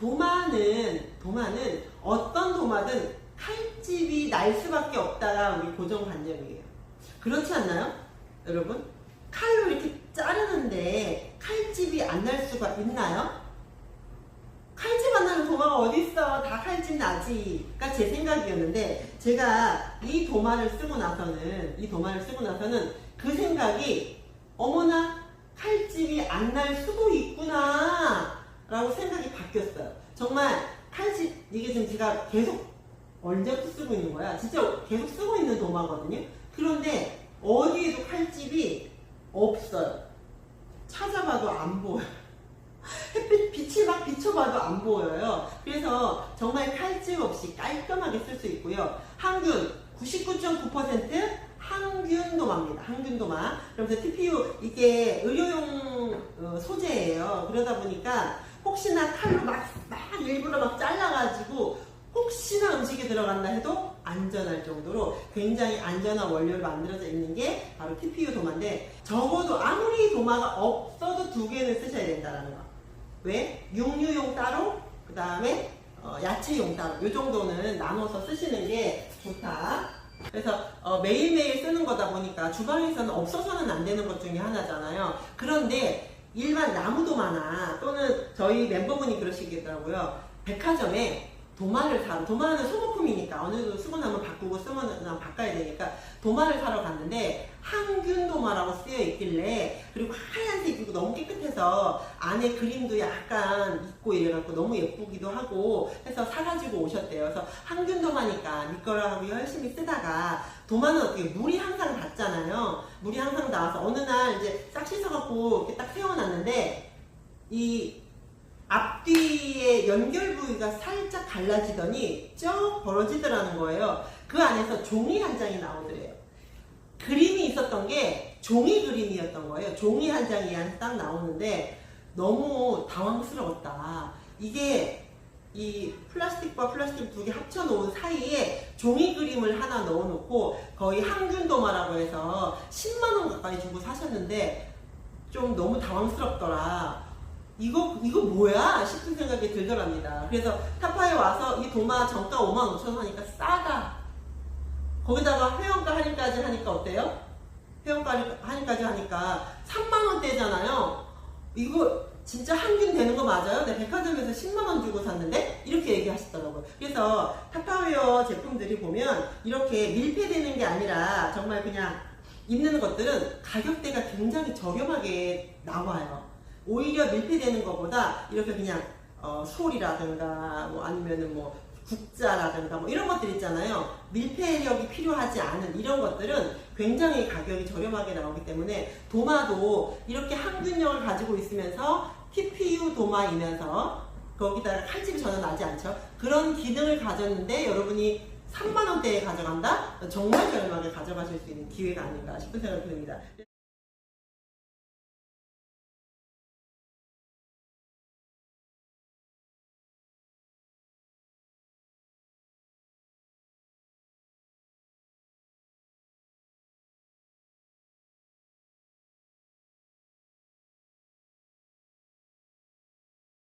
도마는 도마는 어떤 도마든 칼집이 날 수밖에 없다가 우리 고정관념이에요. 그렇지 않나요? 여러분? 칼로 이렇게 자르는데 칼집이 안 날 수가 있나요? 칼집 안 나는 도마가 어딨어? 다 칼집 나지.가 제 생각이었는데 제가 이 도마를 쓰고 나서는 이 도마를 쓰고 나서는 그 생각이 어머나 칼집이 안 날 수도 있구나 라고 생각이 바뀌었어요. 정말 칼집 이게 지금 제가 계속 언제부터 쓰고 있는 거야? 진짜 계속 쓰고 있는 도마거든요. 그런데 어디에도 칼집이 없어요. 찾아봐도 안 보여요. 햇빛 빛이 막 비춰봐도 안 보여요. 그래서 정말 칼집 없이 깔끔하게 쓸 수 있고요. 항균 99.9% 항균 도마입니다. 항균 도마. 그러면서 TPU 이게 의료용 어, 소재예요. 그러다 보니까 혹시나 칼로 막, 막 일부러 막 잘라가지고 혹시나 음식에 들어간다 해도 안전할 정도로 굉장히 안전한 원료로 만들어져 있는 게 바로 TPU 도마인데 적어도 아무리 도마가 없어도 두 개는 쓰셔야 된다는 거. 왜? 육류용 따로, 그 다음에 어, 야채용 따로. 이 정도는 나눠서 쓰시는 게 좋다. 그래서 어, 매일매일 쓰는 거다 보니까 주방에서는 없어서는 안 되는 것 중에 하나잖아요. 그런데 일반 나무도마나 또는 저희 멤버분이 그러시겠더라고요. 백화점에 도마를 사러, 도마는 소모품이니까 어느 정도 쓰고 나면 바꾸고 쓰면 나면 바꿔야 되니까 도마를 사러 갔는데 항균 도마라고 쓰여 있길래 그리고 하얀색이고 너무 깨끗해서 안에 그림도 약간 있고 이래갖고 너무 예쁘기도 하고 해서 사가지고 오셨대요. 그래서 항균 도마니까 미끄러하고 열심히 쓰다가 도마는 어떻게 물이 항상 닿잖아요. 물이 항상 나와서 어느 날 이제 싹 씻어갖고 이렇게 딱 세워놨는데 이 앞뒤의 연결 부위가 살짝 갈라지더니 쩍 벌어지더라는 거예요. 그 안에서 종이 한 장이 나오더래요. 그림이 있었던 게 종이 그림이었던 거예요. 종이 한 장이 딱 나오는데 너무 당황스러웠다. 이게 이 플라스틱과 플라스틱 두 개 합쳐놓은 사이에 종이 그림을 하나 넣어놓고 거의 항균도마라고 해서 10만원 가까이 주고 사셨는데 좀 너무 당황스럽더라. 이거 이거 뭐야 싶은 생각이 들더랍니다. 그래서 타파에 와서 이 도마 정가 5만 5천 원 하니까 싸다. 거기다가 회원가 할인까지 하니까 어때요? 회원가 할인- 할인까지 하니까 3만 원대잖아요. 이거 진짜 한균 되는 거 맞아요? 내 백화점에서 10만 원 주고 샀는데 이렇게 얘기하시더라고요. 그래서 타파웨어 제품들이 보면 이렇게 밀폐되는 게 아니라 정말 그냥 입는 것들은 가격대가 굉장히 저렴하게 나와요. 오히려 밀폐되는 것보다 이렇게 그냥 어, 솔이라든가 뭐 아니면은 뭐 국자라든가 뭐 이런 것들 있잖아요. 밀폐력이 필요하지 않은 이런 것들은 굉장히 가격이 저렴하게 나오기 때문에 도마도 이렇게 항균력을 가지고 있으면서 TPU 도마이면서 거기다가 칼집이 전혀 나지 않죠. 그런 기능을 가졌는데 여러분이 3만 원대에 가져간다? 정말 저렴하게 가져가실 수 있는 기회가 아닌가 싶은 생각이 듭니다.